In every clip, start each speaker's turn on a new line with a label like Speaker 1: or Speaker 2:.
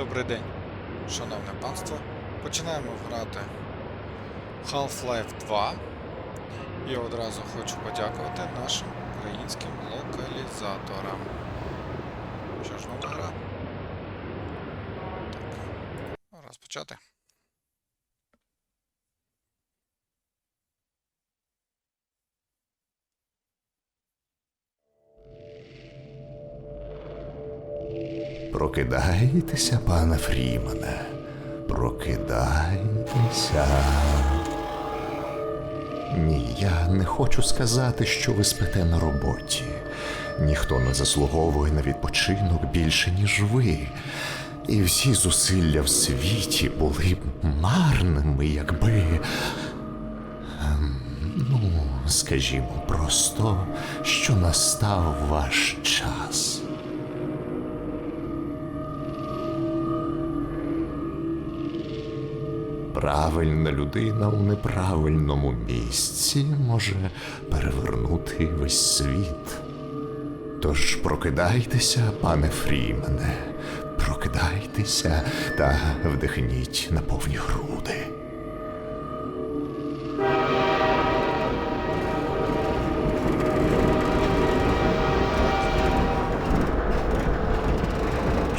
Speaker 1: Добрий день, шановне панство. Починаємо грати Half-Life 2. І одразу хочу подякувати нашим українським локалізаторам. Що ж, нова гра? Так. Розпочати.
Speaker 2: Прокидайтеся, пане Фрімане. Прокидайтеся. Ні, я не хочу сказати, що ви спите на роботі. Ніхто не заслуговує на відпочинок більше, ніж ви. І всі зусилля в світі були б марними, якби. ем, Ну, скажімо просто, що настав ваш час. Правильна людина у неправильному місці може перевернути весь світ. Тож прокидайтеся, пане Фрімене, прокидайтеся та вдихніть на повні груди.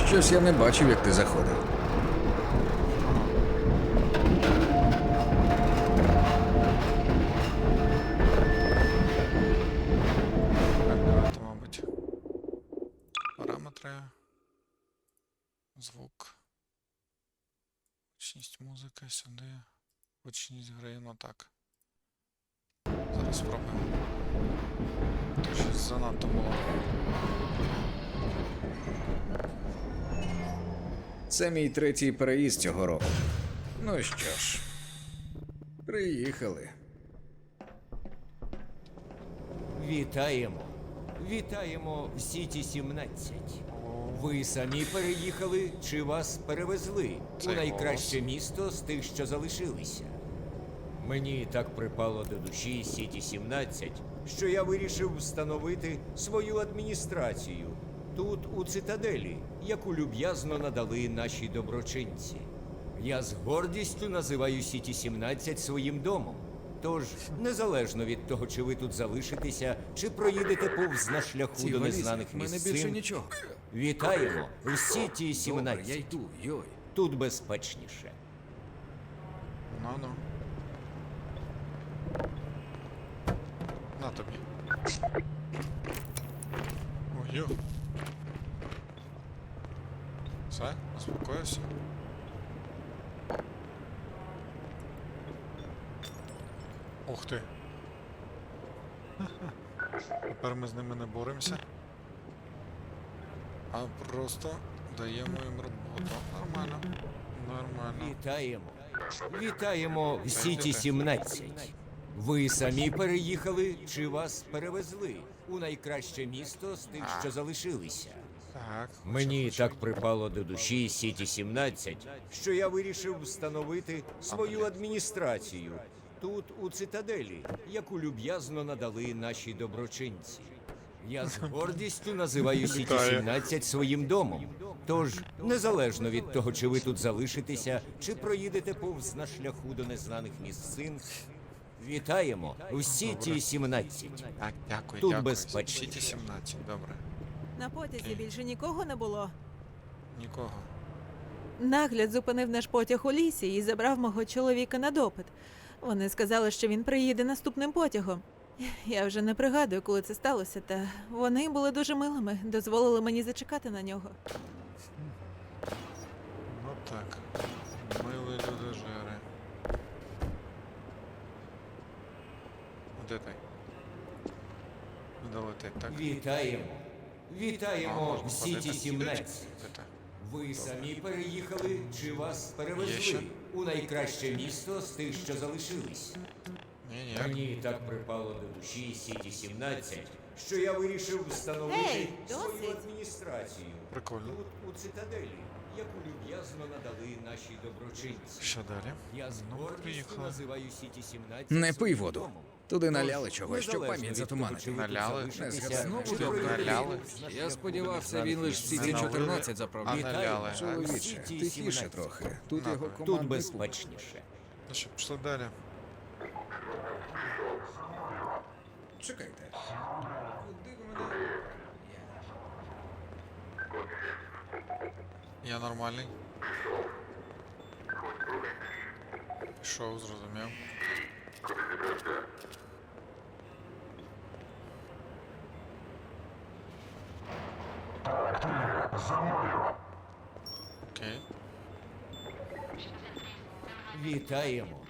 Speaker 3: Щось я не бачив, як ти заходив.
Speaker 1: Сюди. Гучність гри, ну так. Зараз спробуємо. Щось занадто було.
Speaker 3: Це мій третій переїзд цього року. Ну що ж, приїхали.
Speaker 4: Вітаємо. Вітаємо в Сіті 17. Ви самі переїхали чи вас перевезли
Speaker 1: Цей
Speaker 4: у найкраще
Speaker 1: голос.
Speaker 4: місто з тих, що залишилися? Мені так припало до душі Сіті 17, що я вирішив встановити свою адміністрацію тут, у цитаделі, яку люб'язно надали наші доброчинці. Я з гордістю називаю Сіті 17 своїм домом. Тож, незалежно від того, чи ви тут залишитеся, чи проїдете повз на шляху
Speaker 3: Ці
Speaker 4: до
Speaker 3: валізи,
Speaker 4: незнаних
Speaker 3: в мене
Speaker 4: місцин,
Speaker 3: більше нічого.
Speaker 4: Вітаємо в Сіті
Speaker 3: Добре, я
Speaker 4: 17.
Speaker 3: йду, йой.
Speaker 4: Тут безпечніше.
Speaker 1: Ну ну. На тобі. Ой, йо. Все, успокоївся. Ух ти. Тепер ми з ними не боремося. А просто даємо їм роботу. Нормально. Нормально.
Speaker 4: Вітаємо. Вітаємо в Сіті
Speaker 1: Йдете.
Speaker 4: 17. Ви самі переїхали чи вас перевезли у найкраще місто з тих, що залишилися?
Speaker 1: Так.
Speaker 4: Мені так припало до душі Сіті 17, що я вирішив встановити свою адміністрацію тут, у цитаделі, яку люб'язно надали наші доброчинці. Я з гордістю називаю Сіті
Speaker 1: Вітаю.
Speaker 4: 17 своїм домом. Тож, незалежно від того, чи ви тут залишитеся, чи проїдете повз на шляху до незнаних місцин, вітаємо в Сіті 17.
Speaker 1: Так, дякую,
Speaker 4: Тут
Speaker 1: дякую.
Speaker 4: безпечно.
Speaker 1: Сіті 17, добре.
Speaker 5: На потязі більше нікого не було.
Speaker 1: Нікого.
Speaker 5: Нагляд зупинив наш потяг у лісі і забрав мого чоловіка на допит. Вони сказали, що він приїде наступним потягом. Я вже не пригадую, коли це сталося, та вони були дуже милими, дозволили мені зачекати на нього.
Speaker 1: Ну так. Милі люди жери. Де ти? Долетить, так?
Speaker 4: Вітаємо. Вітаємо в Сіті
Speaker 1: ходити.
Speaker 4: 17. Ви самі переїхали чи вас
Speaker 1: Є ще?
Speaker 4: перевезли у найкраще місто з тих, що залишились?
Speaker 1: Ні, ні.
Speaker 4: Мені так припало до душі Сіті 17, що я вирішив встановити
Speaker 5: Ей,
Speaker 4: свою
Speaker 5: досить.
Speaker 4: адміністрацію
Speaker 1: Прикольно.
Speaker 4: тут, у цитаделі, яку люб'язно надали наші доброчинці.
Speaker 1: Що далі?
Speaker 4: Я з
Speaker 1: Ну,
Speaker 4: гордістю
Speaker 1: приїхали.
Speaker 4: називаю Сіті 17
Speaker 3: Не пий
Speaker 4: своїм
Speaker 3: воду.
Speaker 4: домом.
Speaker 3: Туди наляли чогось, щоб пам'ять
Speaker 4: чи тут
Speaker 1: Наляли?
Speaker 4: чи
Speaker 3: Знову
Speaker 4: пройдете
Speaker 1: наляли?
Speaker 3: Я сподівався, він лише
Speaker 1: налили,
Speaker 3: 14
Speaker 1: А наляли.
Speaker 3: Чоловіче, тихіше трохи. Тут його командний
Speaker 4: Тут
Speaker 3: пункт.
Speaker 4: безпечніше.
Speaker 1: Ну що, пішли далі.
Speaker 3: Чекайте. Куди ви мене?
Speaker 1: Я нормальний. Пішов, зрозумів. Окей.
Speaker 4: Вітаємо.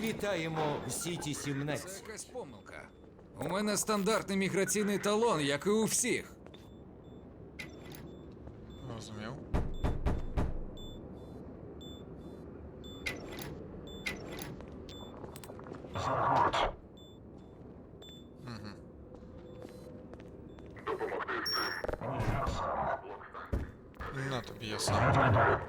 Speaker 4: Вітаємо в Сіті
Speaker 3: Це
Speaker 4: 17.
Speaker 3: якась помилка. У мене стандартний міграційний талон, як і у всіх.
Speaker 1: Розумів. Мгм. На тобі я сам.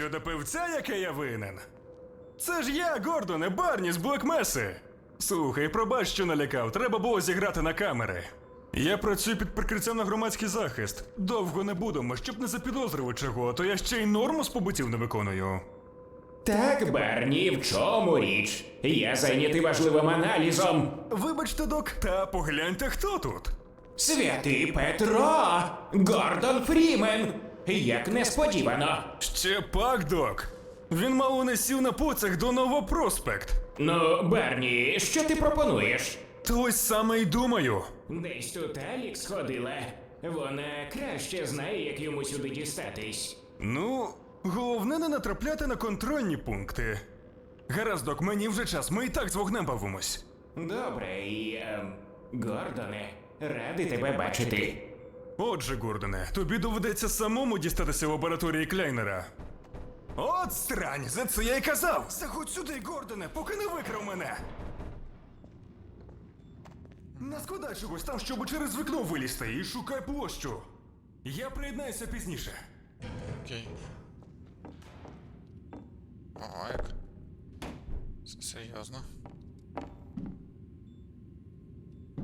Speaker 6: Щодо пивця, яке я винен. Це ж я, Гордоне, Барні з Блокмеси. Слухай, пробач, що налякав, треба було зіграти на камери. Я працюю під прикриттям на громадський захист. Довго не будемо, щоб не запідозрювати чого, то я ще й норму з побутів не виконую.
Speaker 7: Так, Барні, в чому річ? Я зайнятий важливим аналізом.
Speaker 6: Вибачте, док, та погляньте, хто тут.
Speaker 7: Святий Петро! Гордон Фрімен! Як несподівано.
Speaker 6: Ще пак, док. Він мало не сів на поцях до Новопроспект.
Speaker 7: Ну, Барні, що ти пропонуєш?
Speaker 6: То ось саме й думаю.
Speaker 7: Десь тут Алікс ходила. Вона краще знає, як йому сюди дістатись.
Speaker 6: Ну, головне не натрапляти на контрольні пункти. Гаразд, док, мені вже час, ми і так з вогнем бавимось.
Speaker 7: Добре, і. ем, Гордоне, радий тебе бачити.
Speaker 6: Отже, Гордоне, тобі доведеться самому дістатися лабораторії Кляйнера. От срань, за це я й казав! Заходь сюди, Гордоне, поки не викрав мене. Не складай чогось там, щоб через вікно вилізти і шукай площу. Я приєднаюся пізніше.
Speaker 1: Окей. Ого, як. Серйозно.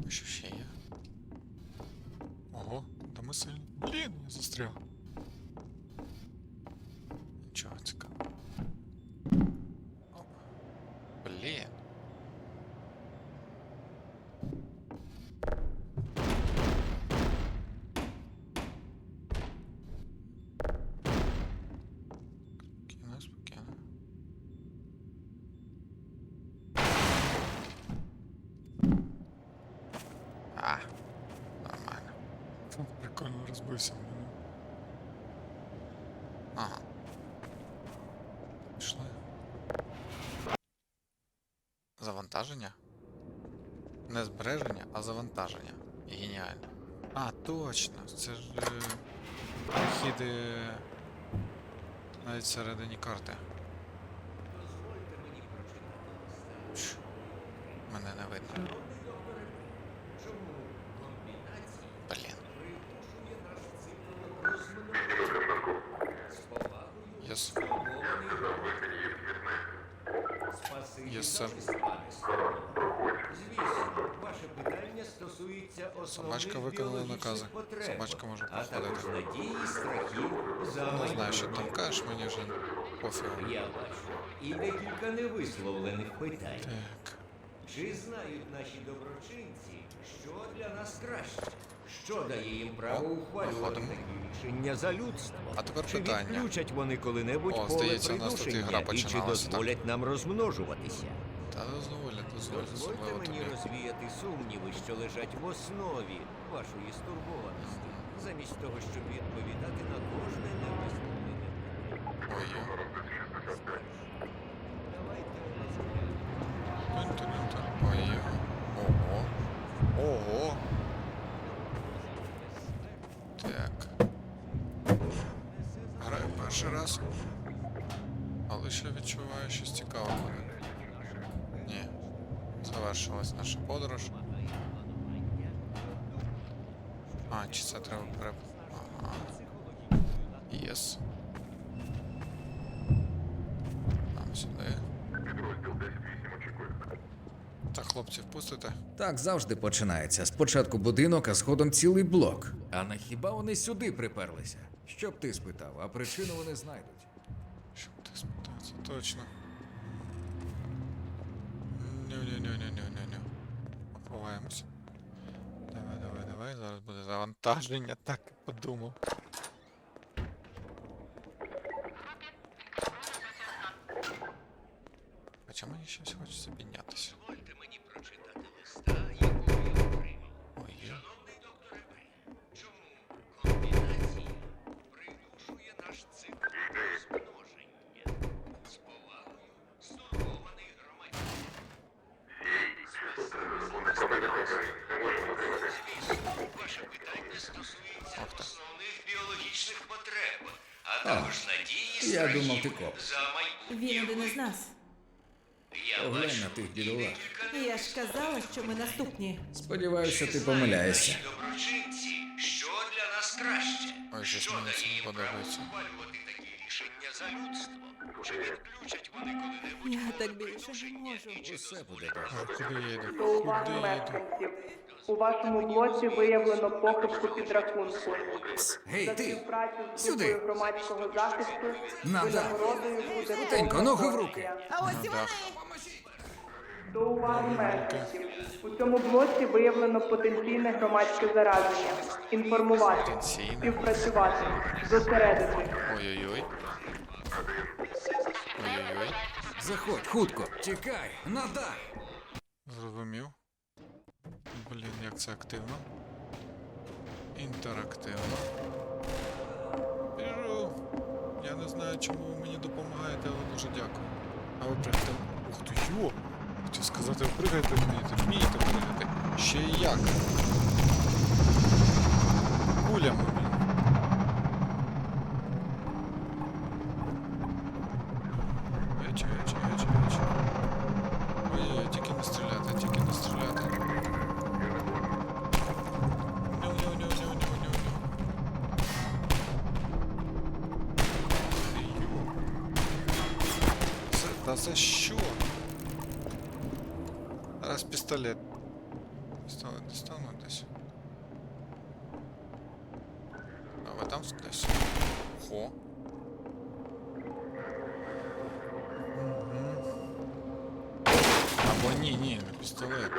Speaker 1: Що ще є? Ого, да Блин, я застрял. Нічого Мене. Ага. Пішли. Завантаження? Не збереження, а завантаження. Геніально. А, точно. Це ж е, навіть всередині карти. Мене не видно. Блін. Єс.
Speaker 4: Спасибі
Speaker 1: Yes,
Speaker 4: за
Speaker 1: sir.
Speaker 4: лист, пане Стоуне. Звісно, ваше питання стосується основних
Speaker 1: Собачка виконала накази. Собачка може походити.
Speaker 4: надії, страхів за
Speaker 1: Не знаю, що там кажеш, мені вже пофігу.
Speaker 4: Я бачу. І декілька невисловлених питань.
Speaker 1: Так.
Speaker 4: Чи знають наші доброчинці, що для нас краще? Що дає їм право ухвалювати такі рішення за людство?
Speaker 1: А тепер
Speaker 4: чи
Speaker 1: питання.
Speaker 4: відключать вони коли-небудь
Speaker 1: О,
Speaker 4: поле
Speaker 1: здається, у нас тут і
Speaker 4: придушення,
Speaker 1: гра
Speaker 4: і чи
Speaker 1: починалася, так.
Speaker 4: дозволять нам розмножуватися?
Speaker 1: Та дозволять,
Speaker 4: Дозвольте
Speaker 1: особливо
Speaker 4: мені
Speaker 1: тобі.
Speaker 4: розвіяти сумніви, що лежать в основі вашої стурбованості, замість того, щоб відповідати на кожне невисловлене.
Speaker 1: Ой, Так, хлопці, впустите.
Speaker 3: Так завжди починається. Спочатку будинок, а згодом цілий блок. А на хіба вони сюди приперлися? Щоб ти спитав, а причину вони знайдуть.
Speaker 1: Щоб ти спитав, це точно. Ню-ню-ню-ню-ню-ню-ню. Ховаємося. Давай, давай, давай. Зараз буде завантаження. Так, подумав. Хоча мені щось хочеться піднятися.
Speaker 4: Також надії
Speaker 3: я
Speaker 4: страхів
Speaker 3: думав, ти коп.
Speaker 4: за майбутнє.
Speaker 5: Він один із нас.
Speaker 4: Я
Speaker 3: Поглянь
Speaker 4: бачу
Speaker 3: на тих бідолах.
Speaker 5: Я ж казала, що ми наступні.
Speaker 3: Сподіваюся, ти помиляєшся.
Speaker 4: Доброчинці, що для нас краще?
Speaker 1: Ой, щось
Speaker 4: що
Speaker 1: мені це
Speaker 4: дає
Speaker 1: не
Speaker 4: їм право
Speaker 1: подобається.
Speaker 4: ухвалювати такі рішення за людство? Чи відключать вони коли-небудь
Speaker 5: Я так більше не можу.
Speaker 3: Усе буде
Speaker 1: А,
Speaker 3: добре.
Speaker 1: Куди я йду?
Speaker 8: До уваги
Speaker 1: Куди я йду?
Speaker 8: мешканців. У вашому блоці виявлено похибку підрахунку.
Speaker 3: Гей,
Speaker 8: За
Speaker 3: ти!
Speaker 8: співпрацю з
Speaker 3: Сюди!
Speaker 8: групою громадського захисту
Speaker 3: Надо.
Speaker 8: винагородою буде повна
Speaker 3: ногу в руки.
Speaker 5: А ось і вони!
Speaker 8: До уваги мешканців. У цьому блоці виявлено потенційне громадське зараження. Інформувати,
Speaker 1: Потенційне.
Speaker 8: співпрацювати, зосередити.
Speaker 1: Ой-ой-ой. Ой-ой-ой.
Speaker 3: Заходь, хутко, тікай, на дах!
Speaker 1: Зрозумів. Блін, як це активно. Інтерактивно. Біжу. Я не знаю, чому ви мені допомагаєте, але дуже дякую. А ви пригайте. Ух ти йо! Хотів сказати, ви пригаєте вмієте, вмієте пригати. Ще і як. Кулями. Це, та за що? Зараз пістолет. Пістолет достану десь. А ви там десь? Хо. Або ні, ні, не пістолет.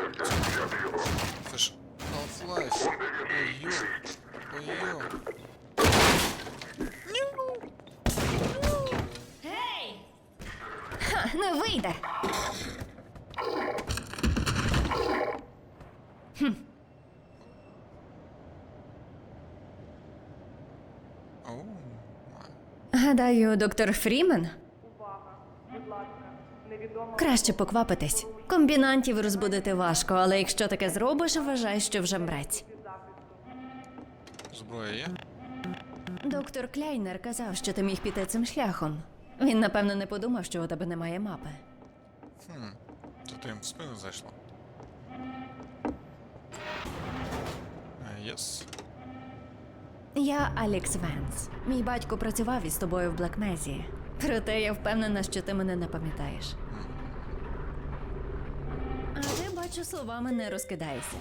Speaker 9: Гадаю, доктор Фрімен краще поквапитись. Комбінантів розбудити важко, але якщо таке зробиш, вважай, що вже мрець.
Speaker 1: Зброя є?
Speaker 9: Доктор Кляйнер казав, що ти міг піти цим шляхом. Він, напевно, не подумав, що у тебе немає мапи.
Speaker 1: Хм. То ти їм в спину зайшло. Єс.
Speaker 9: Я Алікс Венс. Мій батько працював із тобою в Блекмезі. Проте я впевнена, що ти мене не пам'ятаєш. А ти, бачу, словами не розкидаєшся.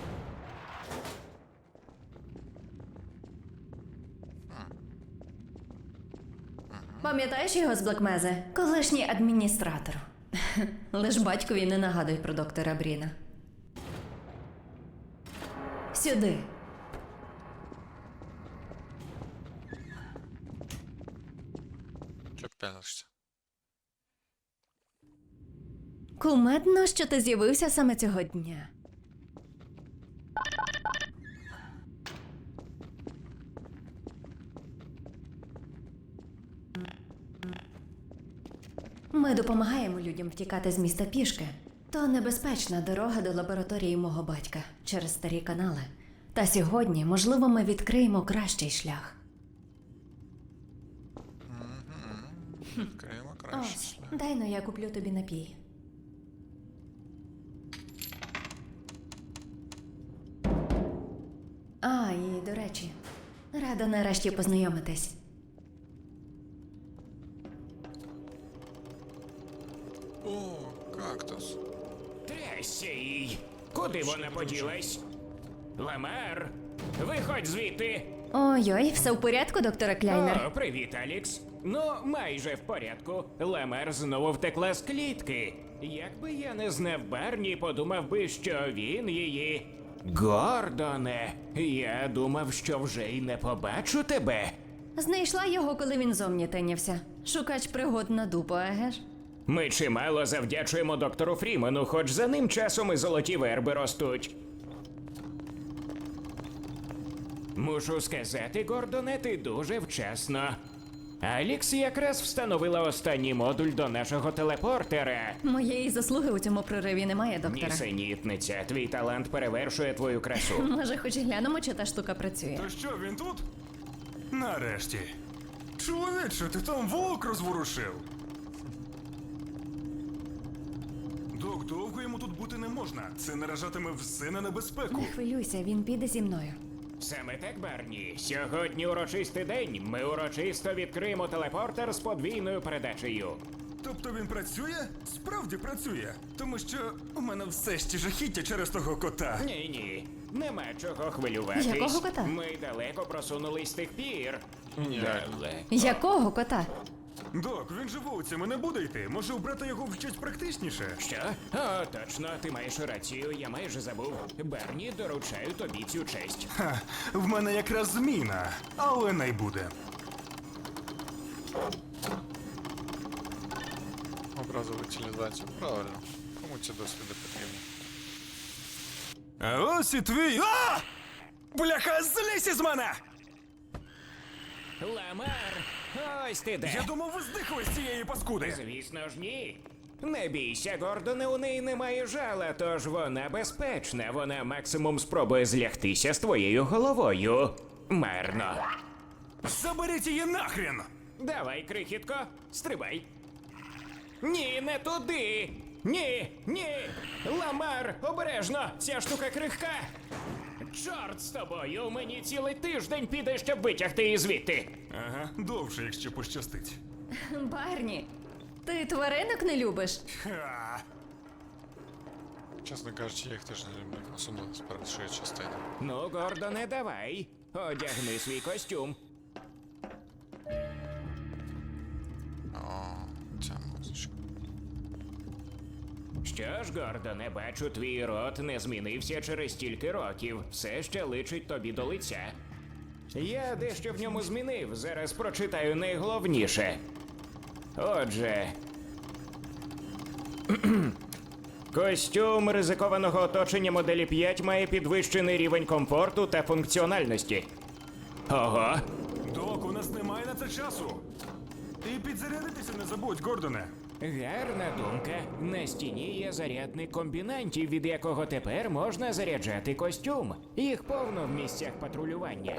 Speaker 9: Пам'ятаєш його з Блекмези? Колишній адміністратор. Лиш батькові не нагадуй про доктора Бріна. Сюди.
Speaker 1: Чо?
Speaker 9: Кумедно, що ти з'явився саме цього дня. Ми допомагаємо людям втікати з міста пішки. То небезпечна дорога до лабораторії мого батька через старі канали. Та сьогодні, можливо, ми відкриємо кращий шлях.
Speaker 1: Відкриємо краще.
Speaker 9: Ось, дай но я куплю тобі напій. А, і до речі, рада Рада нарешті познайомитись.
Speaker 1: О, кактус.
Speaker 7: Трясся їй. Куди вона поділась? Ламар, виходь звідти.
Speaker 9: Ой-ой, все в порядку, доктора Кляйнер?
Speaker 7: О, привіт, Алікс. Ну, майже в порядку. Ламер знову втекла з клітки. Якби я не знав Барні, подумав би, що він її. Гордоне, я думав, що вже й не побачу тебе.
Speaker 9: Знайшла його, коли він зовні тинявся. Шукач пригод на дупу, еге ж?
Speaker 7: Ми чимало завдячуємо доктору Фрімену, хоч за ним часом і золоті верби ростуть. Мушу сказати, Гордоне, ти дуже вчасно. Алікс якраз встановила останній модуль до нашого телепортера.
Speaker 9: Моєї заслуги у цьому прориві немає, доктора.
Speaker 7: Нісенітниця, твій талант перевершує твою красу.
Speaker 9: Може, хоч глянемо, чи та штука працює.
Speaker 6: То що, він тут? Нарешті. Чоловіче, ти там вовк розворушив. Док, довго йому тут бути не можна. Це наражатиме все на небезпеку.
Speaker 9: Не хвилюйся, він піде зі мною.
Speaker 7: Саме так, Барні. Сьогодні урочистий день. Ми урочисто відкриємо телепортер з подвійною передачею.
Speaker 6: Тобто він працює? Справді працює. Тому що у мене все ще жахіття через того кота.
Speaker 7: Ні, ні, нема чого хвилюватись.
Speaker 9: Якого кота?
Speaker 7: Ми далеко просунулись з тих пір. Далеко.
Speaker 9: Якого кота?
Speaker 6: Док, він же вулицями не буде йти. Може обрати його в щось практичніше?
Speaker 7: Що? О, точно, ти маєш рацію, я майже забув. Барні, доручаю тобі цю честь.
Speaker 6: Ха, в мене якраз зміна, але не буде.
Speaker 1: Образову утилізацію. Правильно. Кому ці досліди потрібні?
Speaker 6: А ось і твій. А! Бляха, злізь із мене!
Speaker 7: Ламар, ось ти де.
Speaker 6: Я думав, ви здихли з цієї паскуди.
Speaker 7: Звісно ж, ні. Не бійся, Гордоне, у неї немає жала, тож вона безпечна. Вона максимум спробує злягтися з твоєю головою. Марно.
Speaker 6: Заберіть її нахрен!
Speaker 7: Давай, крихітко, стрибай. Ні, не туди. Ні, ні. Ламар, обережно, ця штука крихка. Чорт з тобою, мені цілий тиждень піде, щоб витягти її звідти.
Speaker 6: Ага, довше, якщо пощастить.
Speaker 9: Барні, ти тваринок не любиш?
Speaker 6: Ха.
Speaker 1: Чесно кажучи, я їх теж не люблю, особливо з першої частини.
Speaker 7: Ну, Гордоне, давай. Одягни свій костюм.
Speaker 1: О,
Speaker 7: Що ж, Гордоне, бачу, твій рот не змінився через стільки років. Все ще личить тобі до лиця. Я дещо в ньому змінив. Зараз прочитаю найголовніше. Отже. Костюм ризикованого оточення моделі 5 має підвищений рівень комфорту та функціональності. Ого.
Speaker 6: Док, у нас немає на це часу. І підзарядитися не забудь, Гордоне.
Speaker 7: Гарна думка. На стіні є зарядник комбінантів, від якого тепер можна заряджати костюм. Їх повно в місцях патрулювання.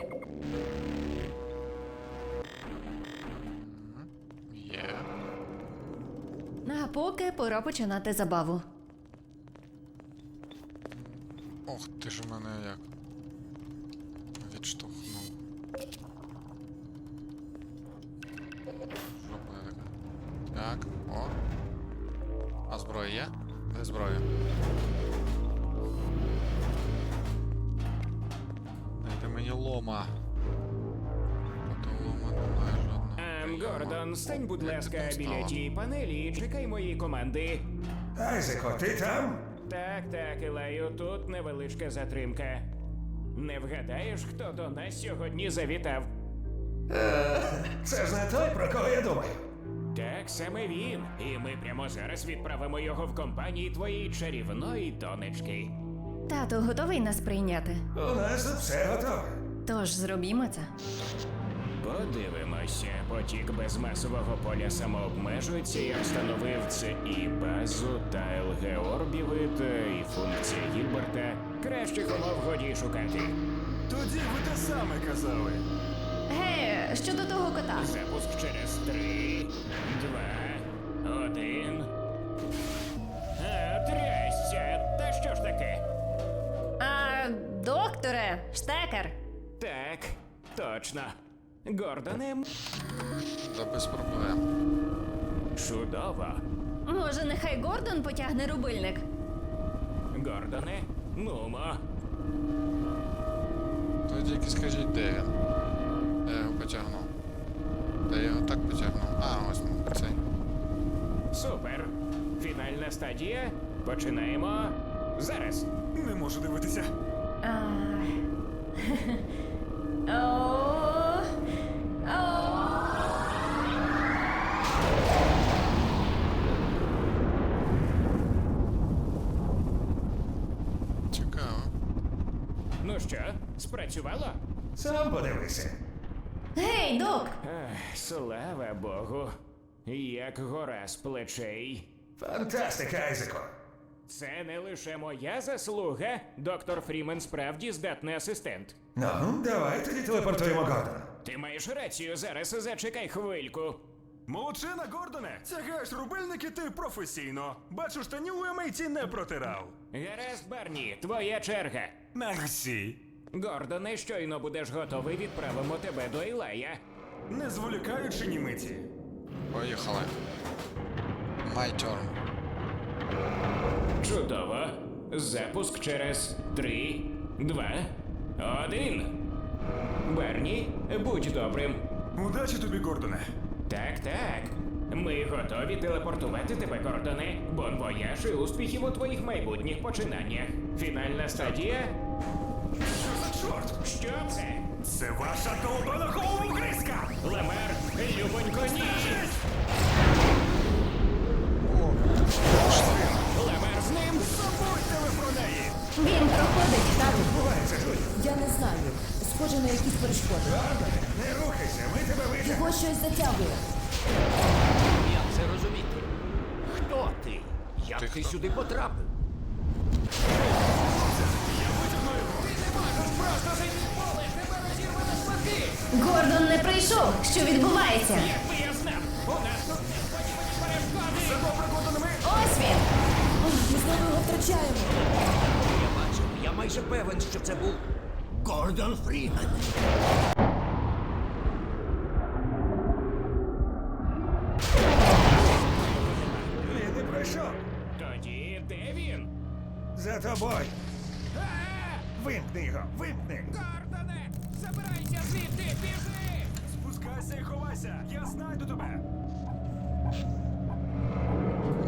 Speaker 1: Є.
Speaker 9: А поки пора починати забаву.
Speaker 1: Ох, ти ж мене як. Відштовхнув. Що буде таке? Так, о. А зброя є? Де зброя? Дайте мені лома. Проти лома немає жодного.
Speaker 7: Ем. Гордон, стань, будь
Speaker 1: Як
Speaker 7: ласка,
Speaker 1: там
Speaker 7: біля
Speaker 1: стала?
Speaker 7: тієї панелі і чекай моєї команди.
Speaker 10: Айзеко, ти там?
Speaker 7: Так, так, Ілею, тут невеличка затримка. Не вгадаєш, хто до нас сьогодні завітав?
Speaker 10: Це ж не той, про кого я думаю.
Speaker 7: Так, саме він. І ми прямо зараз відправимо його в компанії твоєї чарівної донечки.
Speaker 9: Тато готовий нас прийняти.
Speaker 10: У нас все готове.
Speaker 9: Тож зробімо це.
Speaker 7: Подивимося, потік без масового поля самообмежується. Я встановив це і базу, та ЛГ Орбівит, і функція Гілберта. Кращих умов годі шукати.
Speaker 6: Тоді ви те саме казали.
Speaker 9: Гей, щодо того кота.
Speaker 7: Запуск через три, два, один. А, трясся! Та що ж таке?
Speaker 9: А, докторе, штекер.
Speaker 7: Так, точно. Гордоне,
Speaker 1: Да без проблем.
Speaker 7: чудово.
Speaker 9: Може, нехай Гордон потягне рубильник?
Speaker 7: Гордоне, нумо.
Speaker 1: То тільки скажіть, де він. Я його потягнув. Де я його так потягнув? А, ось ну, цей.
Speaker 7: Супер. Фінальна стадія. Починаємо зараз.
Speaker 6: Не можу дивитися.
Speaker 9: О...
Speaker 1: Цікаво.
Speaker 7: Ну що, спрацювало?
Speaker 10: Сам подивися.
Speaker 9: Гей, док!
Speaker 7: Ех, слава Богу. Як гора з плечей.
Speaker 10: Фантастика, Айзеко.
Speaker 7: Це не лише моя заслуга. Доктор Фрімен справді здатний асистент.
Speaker 10: Ну, давай тоді телепортуємо Гордона.
Speaker 7: Ти маєш рацію, зараз зачекай хвильку.
Speaker 6: Молодчина, Гордоне! Тягаєш рубильники ти професійно. Бачу, штанів у MIT не протирав.
Speaker 7: Гаразд, Барні, твоя черга.
Speaker 6: Мерсі.
Speaker 7: Гордоне, щойно будеш готовий, відправимо тебе до Ілая.
Speaker 6: Не зволікаючи ні миті.
Speaker 1: Поїхали. My turn.
Speaker 7: Чудово. Запуск через три, два, один. Барні, будь добрим.
Speaker 6: Удачі тобі, Гордоне.
Speaker 7: Так, так. Ми готові телепортувати тебе, Гордоне. Бон вояж і успіхів у твоїх майбутніх починаннях. Фінальна стадія.
Speaker 6: Що чорт?
Speaker 7: Що це?
Speaker 6: Це ваша довбана головогризка!
Speaker 7: Лемер, любонько, ні! Лемер з ним!
Speaker 6: Забудьте ви про неї!
Speaker 9: Він проходить, так?
Speaker 10: Бувається, Джулі.
Speaker 11: Я не знаю. Схоже на якісь перешкоди.
Speaker 10: Гордоне, не рухайся, ми тебе витягнемо.
Speaker 11: Його щось затягує.
Speaker 4: Як це розуміти? Хто ти? Як
Speaker 1: Ти
Speaker 4: ти, сюди потрапив?
Speaker 9: Гордон не прийшов. Що відбувається?
Speaker 7: Якби я знав, у нас тут перешкоди!
Speaker 9: Ось він!
Speaker 11: Ми знову його втрачаємо.
Speaker 4: Я бачив, я майже певен, що це був Гордон Фрімен.
Speaker 10: Він не пройшов.
Speaker 7: Тоді де він?
Speaker 10: За тобою. Вимкни його, вимкни.
Speaker 7: Гордоне! Забирайся звідти, біжи!
Speaker 6: Спускайся і ховайся! Я знайду тебе!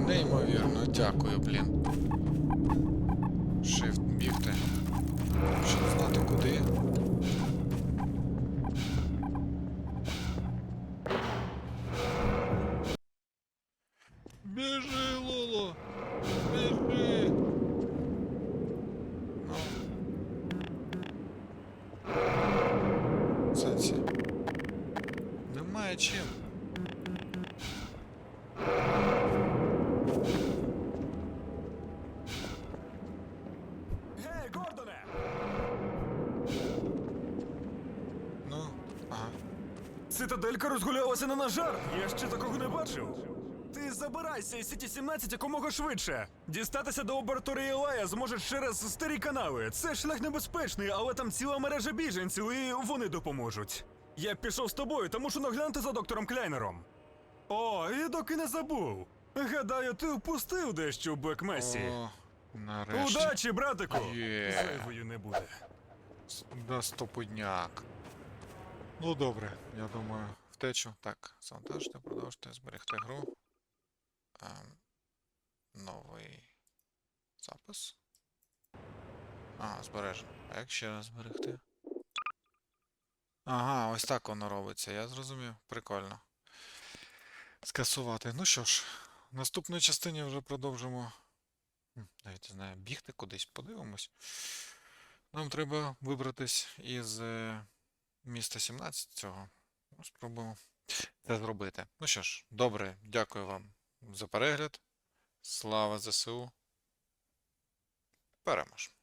Speaker 1: Неймовірно, дякую, блін. Немає чим.
Speaker 6: Гей, Гордоне!
Speaker 1: Ну, ага.
Speaker 6: Цитаделька розгулялася на нажар. Я ще такого не бачив. Ти забирайся із Сіті 17 якомога швидше. Дістатися до лабораторії Лая зможеш через старі канали. Це шлях небезпечний, але там ціла мережа біженців, і вони допоможуть. Я пішов з тобою, та мушу наглянути за доктором Кляйнером. О, і доки не забув. Гадаю, ти впустив дещо в Блекмесі.
Speaker 1: О, нарешті.
Speaker 6: Удачі, братику!
Speaker 1: Є.
Speaker 6: Зайвою не буде.
Speaker 1: С- Да стопудняк. Ну добре, я думаю, втечу. Так, завантажити, продовжити, зберегти гру. Ем, новий запис. А, збережено. А як ще раз зберегти? Ага, ось так воно робиться, я зрозумів. Прикольно. Скасувати. Ну що ж, в наступній частині вже продовжимо. Навіть не знаю, бігти кудись, подивимось. Нам треба вибратись із е, міста 17 цього. Ну, Спробуємо це зробити. Ну що ж, добре, дякую вам за перегляд. Слава ЗСУ. Перемож.